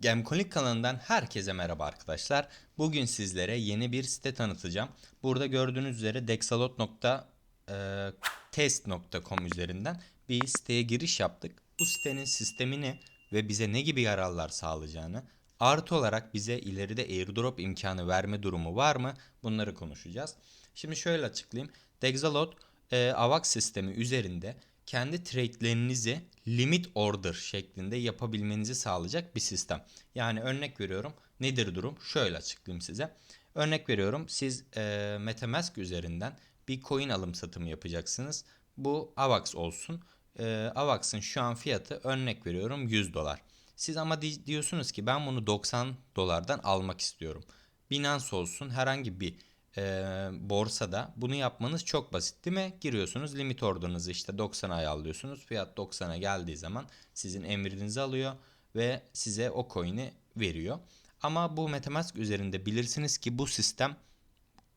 Gemkolik kanalından herkese merhaba arkadaşlar. Bugün sizlere yeni bir site tanıtacağım. Burada gördüğünüz üzere dexalot.test.com üzerinden bir siteye giriş yaptık. Bu sitenin sistemini ve bize ne gibi yararlar sağlayacağını, artı olarak bize ileride airdrop imkanı verme durumu var mı? Bunları konuşacağız. Şimdi şöyle açıklayayım. Dexalot e, AVAX sistemi üzerinde kendi trade'lerinizi limit order şeklinde yapabilmenizi sağlayacak bir sistem. Yani örnek veriyorum. Nedir durum? Şöyle açıklayayım size. Örnek veriyorum. Siz e, MetaMask üzerinden bir coin alım satımı yapacaksınız. Bu AVAX olsun. E, AVAX'ın şu an fiyatı örnek veriyorum 100 dolar. Siz ama di- diyorsunuz ki ben bunu 90 dolardan almak istiyorum. Binance olsun herhangi bir e, borsada bunu yapmanız çok basit değil mi? Giriyorsunuz limit order'ınızı işte 90'a ayarlıyorsunuz. Fiyat 90'a geldiği zaman sizin emrinizi alıyor ve size o coin'i veriyor. Ama bu Metamask üzerinde bilirsiniz ki bu sistem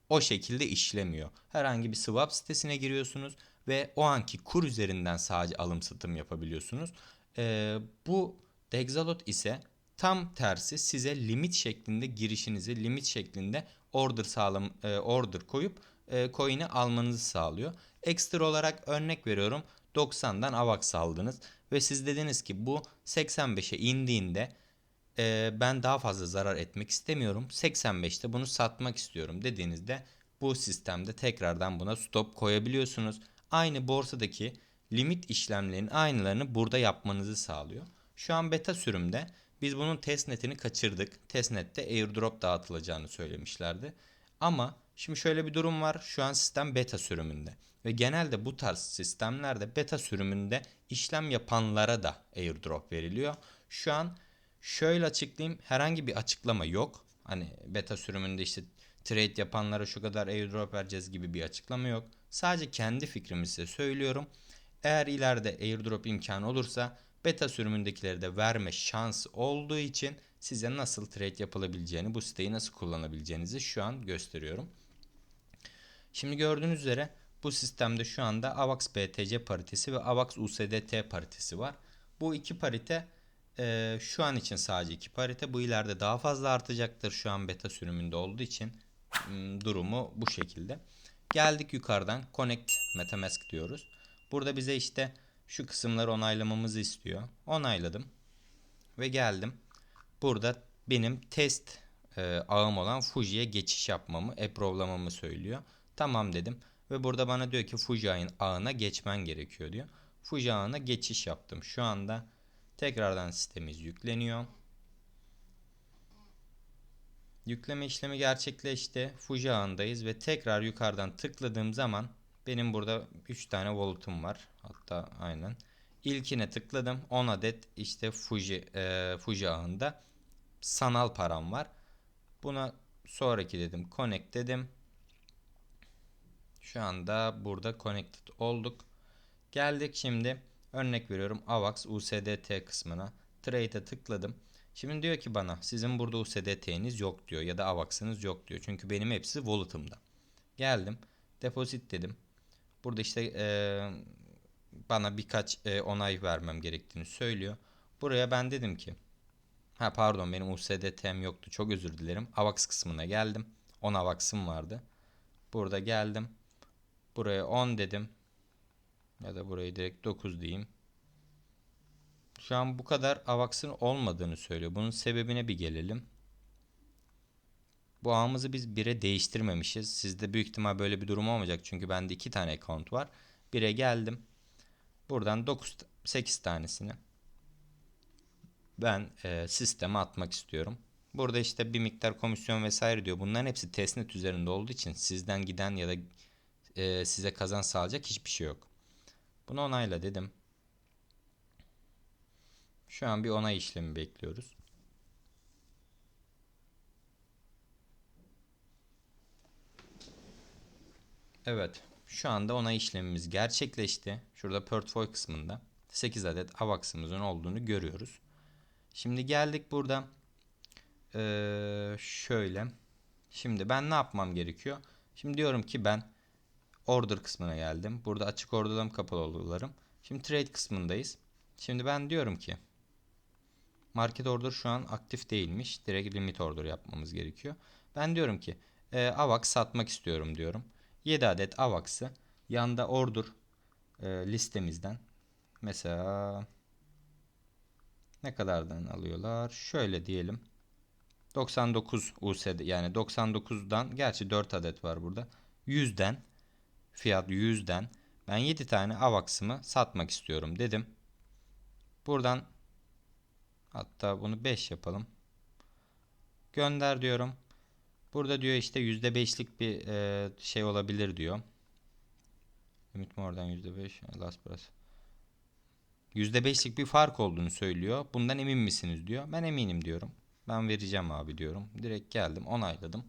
o şekilde işlemiyor. Herhangi bir swap sitesine giriyorsunuz ve o anki kur üzerinden sadece alım satım yapabiliyorsunuz. Ee, bu Dexalot ise tam tersi size limit şeklinde girişinizi limit şeklinde order sağlam e, order koyup e, coin'i almanızı sağlıyor. Ekstra olarak örnek veriyorum 90'dan AVAX aldınız ve siz dediniz ki bu 85'e indiğinde e, ben daha fazla zarar etmek istemiyorum. 85'te bunu satmak istiyorum dediğinizde bu sistemde tekrardan buna stop koyabiliyorsunuz. Aynı borsadaki limit işlemlerinin aynılarını burada yapmanızı sağlıyor. Şu an beta sürümde biz bunun testnetini kaçırdık. Testnette airdrop dağıtılacağını söylemişlerdi. Ama şimdi şöyle bir durum var. Şu an sistem beta sürümünde. Ve genelde bu tarz sistemlerde beta sürümünde işlem yapanlara da airdrop veriliyor. Şu an şöyle açıklayayım. Herhangi bir açıklama yok. Hani beta sürümünde işte trade yapanlara şu kadar airdrop vereceğiz gibi bir açıklama yok. Sadece kendi fikrimi size söylüyorum. Eğer ileride airdrop imkanı olursa beta sürümündekileri de verme şansı olduğu için size nasıl trade yapılabileceğini, bu siteyi nasıl kullanabileceğinizi şu an gösteriyorum. Şimdi gördüğünüz üzere bu sistemde şu anda AVAX BTC paritesi ve AVAX USDT paritesi var. Bu iki parite e, şu an için sadece iki parite. Bu ileride daha fazla artacaktır şu an beta sürümünde olduğu için m, durumu bu şekilde. Geldik yukarıdan Connect MetaMask diyoruz. Burada bize işte şu kısımları onaylamamızı istiyor. Onayladım ve geldim. Burada benim test e, ağım olan Fuji'ye geçiş yapmamı, approve'lamamı söylüyor. Tamam dedim ve burada bana diyor ki Fuji ağın- ağına geçmen gerekiyor diyor. Fuji ağına geçiş yaptım. Şu anda tekrardan sistemimiz yükleniyor. Yükleme işlemi gerçekleşti. Fuji ağındayız ve tekrar yukarıdan tıkladığım zaman benim burada 3 tane wallet'ım var. Hatta aynen. İlkine tıkladım. 10 adet işte Fuji e, Fuji ağında sanal param var. Buna sonraki dedim. Connect dedim. Şu anda burada connected olduk. Geldik şimdi örnek veriyorum AVAX USDT kısmına. Trade'e tıkladım. Şimdi diyor ki bana sizin burada USDT'niz yok diyor ya da AVAX'ınız yok diyor. Çünkü benim hepsi wallet'ımda. Geldim. Deposit dedim. Burada işte eee, bana birkaç eee, onay vermem gerektiğini söylüyor. Buraya ben dedim ki ha pardon benim USDT'm yoktu. Çok özür dilerim. AVAX kısmına geldim. 10 AVAX'ım vardı. Burada geldim. Buraya 10 dedim. Ya da burayı direkt 9 diyeyim. Şu an bu kadar AVAX'ın olmadığını söylüyor. Bunun sebebine bir gelelim. Bu ağımızı biz 1'e değiştirmemişiz. Sizde büyük ihtimal böyle bir durum olmayacak. Çünkü bende 2 tane account var. 1'e geldim. Buradan 9 8 tanesini ben e, sisteme atmak istiyorum. Burada işte bir miktar komisyon vesaire diyor. Bunların hepsi testnet üzerinde olduğu için sizden giden ya da e, size kazan sağlayacak hiçbir şey yok. Bunu onayla dedim. Şu an bir onay işlemi bekliyoruz. Evet. Şu anda onay işlemimiz gerçekleşti. Şurada portföy kısmında 8 adet AVAX'ımızın olduğunu görüyoruz. Şimdi geldik burada. Ee, şöyle. Şimdi ben ne yapmam gerekiyor? Şimdi diyorum ki ben order kısmına geldim. Burada açık orderlarım kapalı orderlarım. Şimdi trade kısmındayız. Şimdi ben diyorum ki Market order şu an aktif değilmiş. Direkt limit order yapmamız gerekiyor. Ben diyorum ki e, AVAX satmak istiyorum diyorum. 7 adet AVAX'ı yanda order e, listemizden mesela ne kadardan alıyorlar? Şöyle diyelim. 99 USD yani 99'dan gerçi 4 adet var burada. 100'den fiyat 100'den ben 7 tane AVAX'ımı satmak istiyorum dedim. Buradan hatta bunu 5 yapalım. Gönder diyorum. Burada diyor işte %5'lik bir e, şey olabilir diyor. Ümit Mor'dan %5 Las Vegas. %5'lik bir fark olduğunu söylüyor. Bundan emin misiniz diyor. Ben eminim diyorum. Ben vereceğim abi diyorum. Direkt geldim onayladım.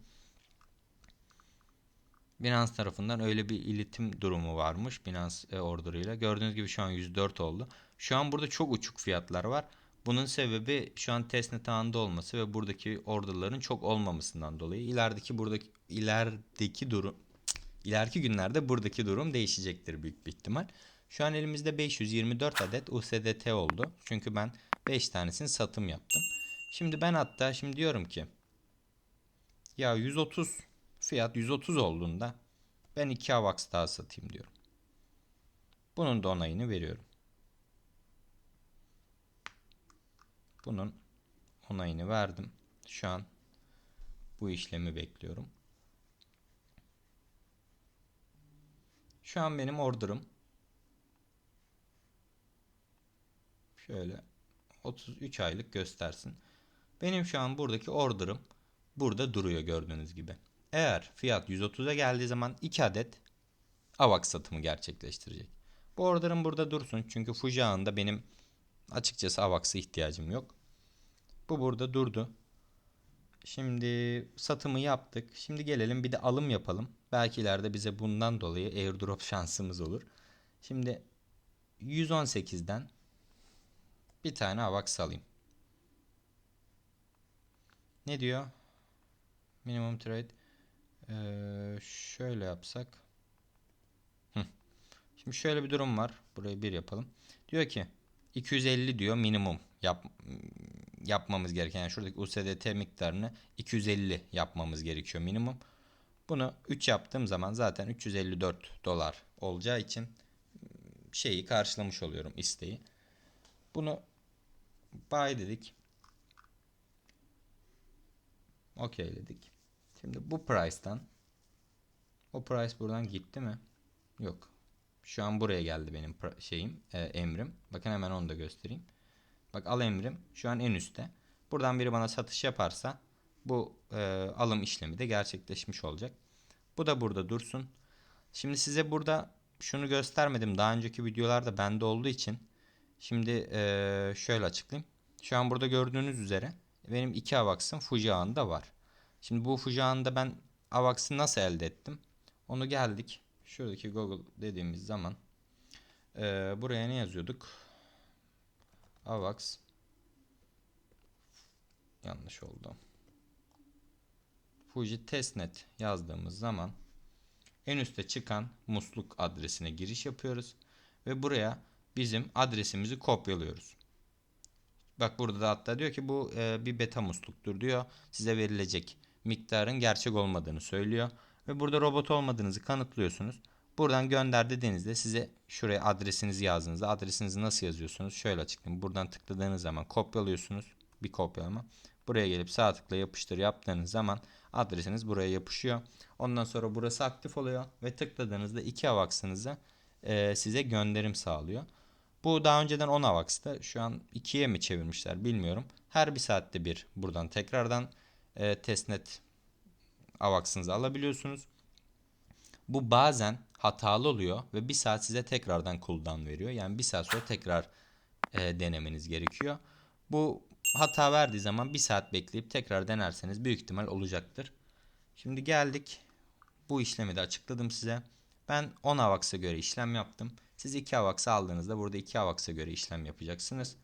Binance tarafından öyle bir iletim durumu varmış Binance e, order'ıyla. Gördüğünüz gibi şu an 104 oldu. Şu an burada çok uçuk fiyatlar var. Bunun sebebi şu an testnet ağında olması ve buradaki order'ların çok olmamasından dolayı. İlerideki buradaki ilerideki durum ileriki günlerde buradaki durum değişecektir büyük bir ihtimal. Şu an elimizde 524 adet USDT oldu. Çünkü ben 5 tanesini satım yaptım. Şimdi ben hatta şimdi diyorum ki ya 130 fiyat 130 olduğunda ben 2 AVAX daha satayım diyorum. Bunun da onayını veriyorum. Bunun onayını verdim. Şu an bu işlemi bekliyorum. Şu an benim order'ım şöyle 33 aylık göstersin. Benim şu an buradaki order'ım burada duruyor gördüğünüz gibi. Eğer fiyat 130'a geldiği zaman 2 adet AVAX satımı gerçekleştirecek. Bu order'ım burada dursun çünkü Fuji ağında benim açıkçası AVAX'a ihtiyacım yok. Bu burada durdu. Şimdi satımı yaptık. Şimdi gelelim bir de alım yapalım. Belki ileride bize bundan dolayı airdrop şansımız olur. Şimdi 118'den bir tane AVAX alayım. Ne diyor? Minimum trade. Ee, şöyle yapsak. Hı. Şimdi şöyle bir durum var. Burayı bir yapalım. Diyor ki 250 diyor minimum yap, yapmamız gereken. Yani şuradaki USDT miktarını 250 yapmamız gerekiyor minimum. Bunu 3 yaptığım zaman zaten 354 dolar olacağı için şeyi karşılamış oluyorum isteği. Bunu buy dedik. Okeyledik. Şimdi bu price'tan o price buradan gitti mi? Yok. Şu an buraya geldi benim şeyim, e, emrim. Bakın hemen onu da göstereyim. Bak al emrim şu an en üstte. Buradan biri bana satış yaparsa bu e, alım işlemi de gerçekleşmiş olacak. Bu da burada dursun. Şimdi size burada şunu göstermedim. Daha önceki videolarda bende olduğu için. Şimdi e, şöyle açıklayayım. Şu an burada gördüğünüz üzere benim iki AVAX'ım Fuji ağında var. Şimdi bu Fuji ağında ben AVAX'ı nasıl elde ettim? Onu geldik. Şuradaki Google dediğimiz zaman e, buraya ne yazıyorduk? AVAX yanlış oldu. Fuji testnet yazdığımız zaman en üstte çıkan musluk adresine giriş yapıyoruz ve buraya bizim adresimizi kopyalıyoruz. Bak burada da hatta diyor ki bu e, bir beta musluktur diyor. Size verilecek miktarın gerçek olmadığını söylüyor. Ve burada robot olmadığınızı kanıtlıyorsunuz. Buradan gönder dediğinizde size şuraya adresinizi yazdığınızda adresinizi nasıl yazıyorsunuz? Şöyle açıklayayım. Buradan tıkladığınız zaman kopyalıyorsunuz. Bir kopyalama. Buraya gelip sağ tıkla yapıştır yaptığınız zaman adresiniz buraya yapışıyor. Ondan sonra burası aktif oluyor ve tıkladığınızda iki avaksınızı e, size gönderim sağlıyor. Bu daha önceden 10 avakstı. Şu an 2'ye mi çevirmişler bilmiyorum. Her bir saatte bir buradan tekrardan e, testnet avaksınızı alabiliyorsunuz. Bu bazen hatalı oluyor ve bir saat size tekrardan cooldown veriyor. Yani bir saat sonra tekrar e, denemeniz gerekiyor. Bu hata verdiği zaman bir saat bekleyip tekrar denerseniz büyük ihtimal olacaktır. Şimdi geldik. Bu işlemi de açıkladım size. Ben 10 AVAX'a göre işlem yaptım. Siz 2 AVAX'ı aldığınızda burada 2 AVAX'a göre işlem yapacaksınız.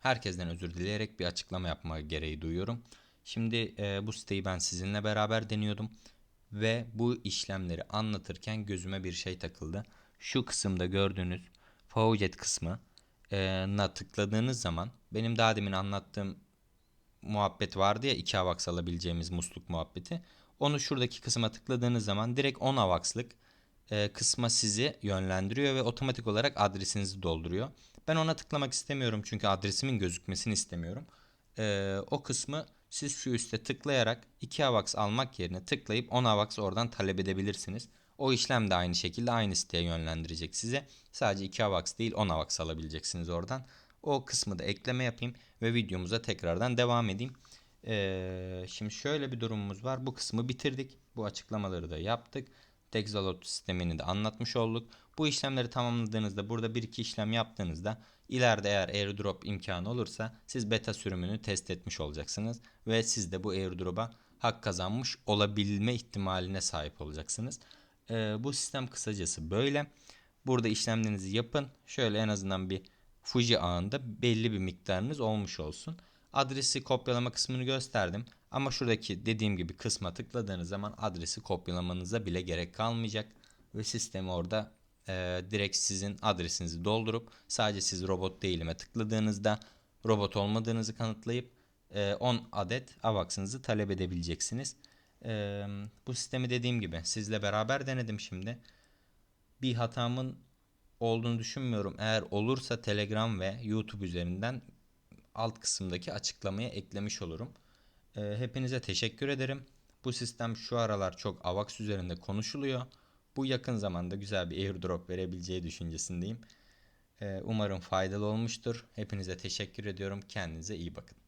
Herkesten özür dileyerek bir açıklama yapma gereği duyuyorum. Şimdi e, bu siteyi ben sizinle beraber deniyordum. Ve bu işlemleri anlatırken gözüme bir şey takıldı. Şu kısımda gördüğünüz Faucet kısmı e, na tıkladığınız zaman benim daha demin anlattığım muhabbet vardı ya 2 AVAX alabileceğimiz musluk muhabbeti. Onu şuradaki kısma tıkladığınız zaman direkt 10 AVAX'lık e, kısma sizi yönlendiriyor ve otomatik olarak adresinizi dolduruyor. Ben ona tıklamak istemiyorum çünkü adresimin gözükmesini istemiyorum. E, o kısmı siz şu üste tıklayarak 2 AVAX almak yerine tıklayıp 10 AVAX oradan talep edebilirsiniz. O işlem de aynı şekilde aynı siteye yönlendirecek size. Sadece 2 AVAX değil 10 AVAX alabileceksiniz oradan. O kısmı da ekleme yapayım ve videomuza tekrardan devam edeyim. Ee, şimdi şöyle bir durumumuz var. Bu kısmı bitirdik. Bu açıklamaları da yaptık. Texalot sistemini de anlatmış olduk. Bu işlemleri tamamladığınızda burada bir iki işlem yaptığınızda ileride eğer airdrop imkanı olursa siz beta sürümünü test etmiş olacaksınız ve siz de bu airdrop'a hak kazanmış olabilme ihtimaline sahip olacaksınız. Ee, bu sistem kısacası böyle. Burada işlemlerinizi yapın. Şöyle en azından bir Fuji ağında belli bir miktarınız olmuş olsun. Adresi kopyalama kısmını gösterdim. Ama şuradaki dediğim gibi kısma tıkladığınız zaman adresi kopyalamanıza bile gerek kalmayacak. Ve sistemi orada e, direkt sizin adresinizi doldurup sadece siz robot değilime tıkladığınızda robot olmadığınızı kanıtlayıp e, 10 adet AVAX'ınızı talep edebileceksiniz. E, bu sistemi dediğim gibi sizle beraber denedim şimdi. Bir hatamın olduğunu düşünmüyorum. Eğer olursa Telegram ve YouTube üzerinden alt kısımdaki açıklamaya eklemiş olurum. E, hepinize teşekkür ederim. Bu sistem şu aralar çok AVAX üzerinde konuşuluyor. Bu yakın zamanda güzel bir airdrop verebileceği düşüncesindeyim. E, umarım faydalı olmuştur. Hepinize teşekkür ediyorum. Kendinize iyi bakın.